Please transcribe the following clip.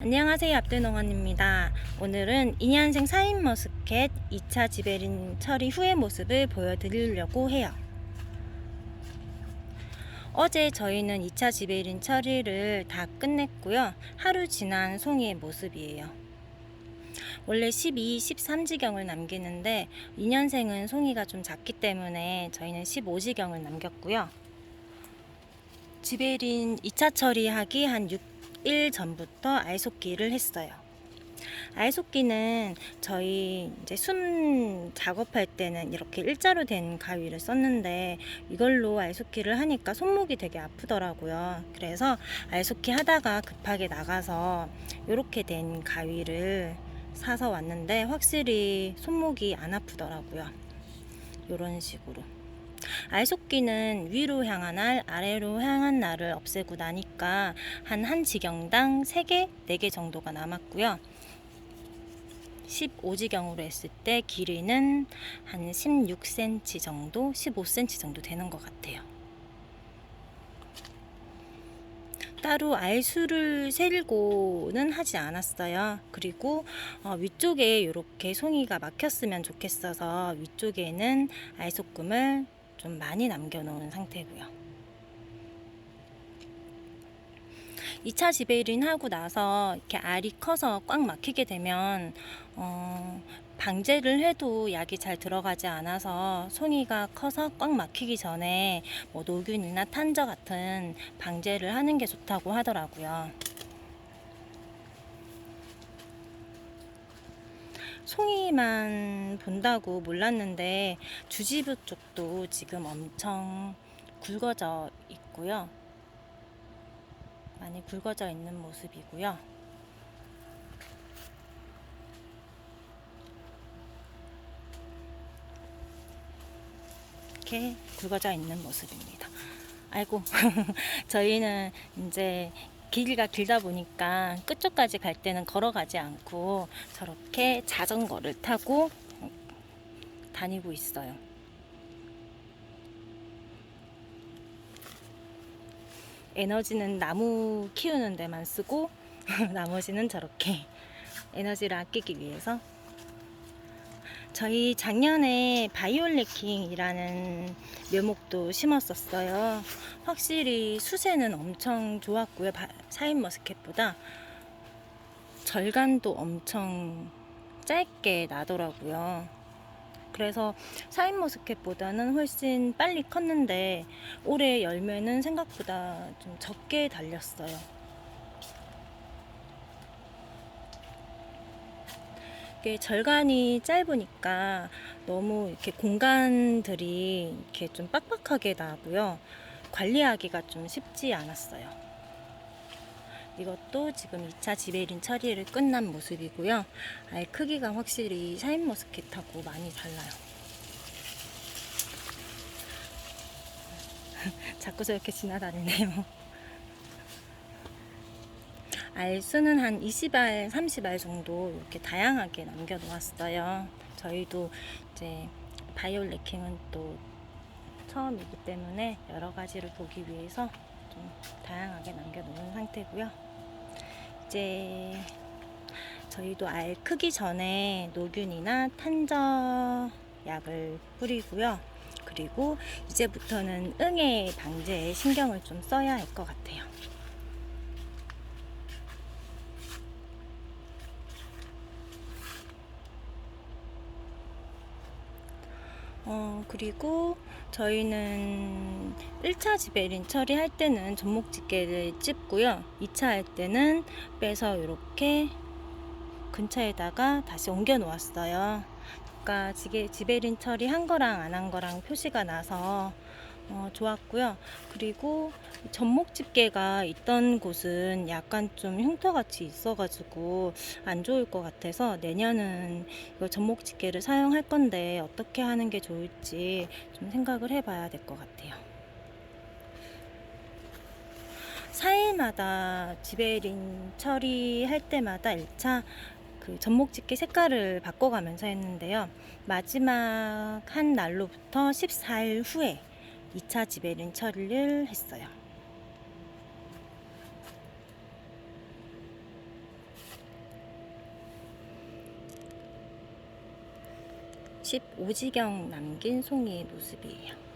안녕하세요 앞대농원입니다. 오늘은 2년생 사인 머스켓 2차 지베린 처리 후의 모습을 보여드리려고 해요. 어제 저희는 2차 지베린 처리를 다 끝냈고요. 하루 지난 송이의 모습이에요. 원래 12, 13지경을 남기는데 2년생은 송이가 좀 작기 때문에 저희는 15지경을 남겼고요. 지베린 2차 처리하기 한 6 일 전부터 알속기를 했어요. 알속기는 저희 이제 순 작업할 때는 이렇게 일자로 된 가위를 썼는데 이걸로 알속기를 하니까 손목이 되게 아프더라고요. 그래서 알속기 하다가 급하게 나가서 이렇게 된 가위를 사서 왔는데 확실히 손목이 안 아프더라고요. 이런 식으로. 알속기는 위로 향한 알, 아래로 향한 날을 없애고 나니까 한 한 지경당 3개, 4개 정도가 남았고요. 15지경으로 했을 때 길이는 한 16cm 정도, 15cm 정도 되는 것 같아요. 따로 알수를 세고는 하지 않았어요. 그리고 어, 위쪽에 이렇게 송이가 막혔으면 좋겠어서 위쪽에는 알속금을 좀 많이 남겨놓은 상태고요. 2차 지베린 하고 나서 이렇게 알이 커서 꽉 막히게 되면 어, 방제를 해도 약이 잘 들어가지 않아서 송이가 커서 꽉 막히기 전에 뭐 노균이나 탄저 같은 방제를 하는 게 좋다고 하더라고요. 송이만 본다고 몰랐는데 주지부 쪽도 지금 엄청 굵어져 있고요. 많이 굵어져 있는 모습이고요. 이렇게 굵어져 있는 모습입니다. 아이고, 저희는 이제 길이가 길다 보니까 끝쪽까지 갈 때는 걸어가지 않고 저렇게 자전거를 타고 다니고 있어요. 에너지는 나무 키우는 데만 쓰고 나머지는 저렇게 에너지를 아끼기 위해서 저희 작년에 바이올레킹이라는 묘목도 심었었어요. 확실히 수세는 엄청 좋았고요. 바- 샤인머스켓보다 절간도 엄청 짧게 나더라고요. 그래서 샤인머스켓보다는 훨씬 빨리 컸는데 올해 열매는 생각보다 좀 적게 달렸어요. 이게 절간이 짧으니까 너무 이렇게 공간들이 이렇게 좀 빡빡하게 나고요. 관리하기가 좀 쉽지 않았어요. 이것도 지금 2차 지베린 처리를 끝난 모습이고요. 알 크기가 확실히 샤인머스켓하고 많이 달라요. 자꾸 저렇게 지나다니네요. 알수는 한 20알, 30알 정도 이렇게 다양하게 남겨 놓았어요. 저희도 이제 바이올레킹은 또 처음이기 때문에 여러 가지를 보기 위해서 좀 다양하게 남겨 놓은 상태고요. 이제 저희도 알 크기 전에 노균이나 탄저 약을 뿌리고요. 그리고 이제부터는 응애 방제에 신경을 좀 써야 할 것 같아요. 어, 그리고 저희는 1차 지베린 처리할 때는 전목 집게를 찝고요. 2차 할 때는 빼서 이렇게 근처에다가 다시 옮겨 놓았어요. 그러니까 지게, 지베린 처리한 거랑 안 한 거랑 표시가 나서 어, 좋았고요. 그리고 전목 집게가 있던 곳은 약간 좀 흉터같이 있어가지고 안 좋을 것 같아서 내년은 이거 전목 집게를 사용할 건데 어떻게 하는 게 좋을지 좀 생각을 해봐야 될 것 같아요. 4일마다 지베린 처리할 때마다 1차 그 전목 집게 색깔을 바꿔가면서 했는데요. 마지막 한 날로부터 14일 후에 2차 지배는 처리를 했어요. 15지경 남긴 송이의 모습이에요.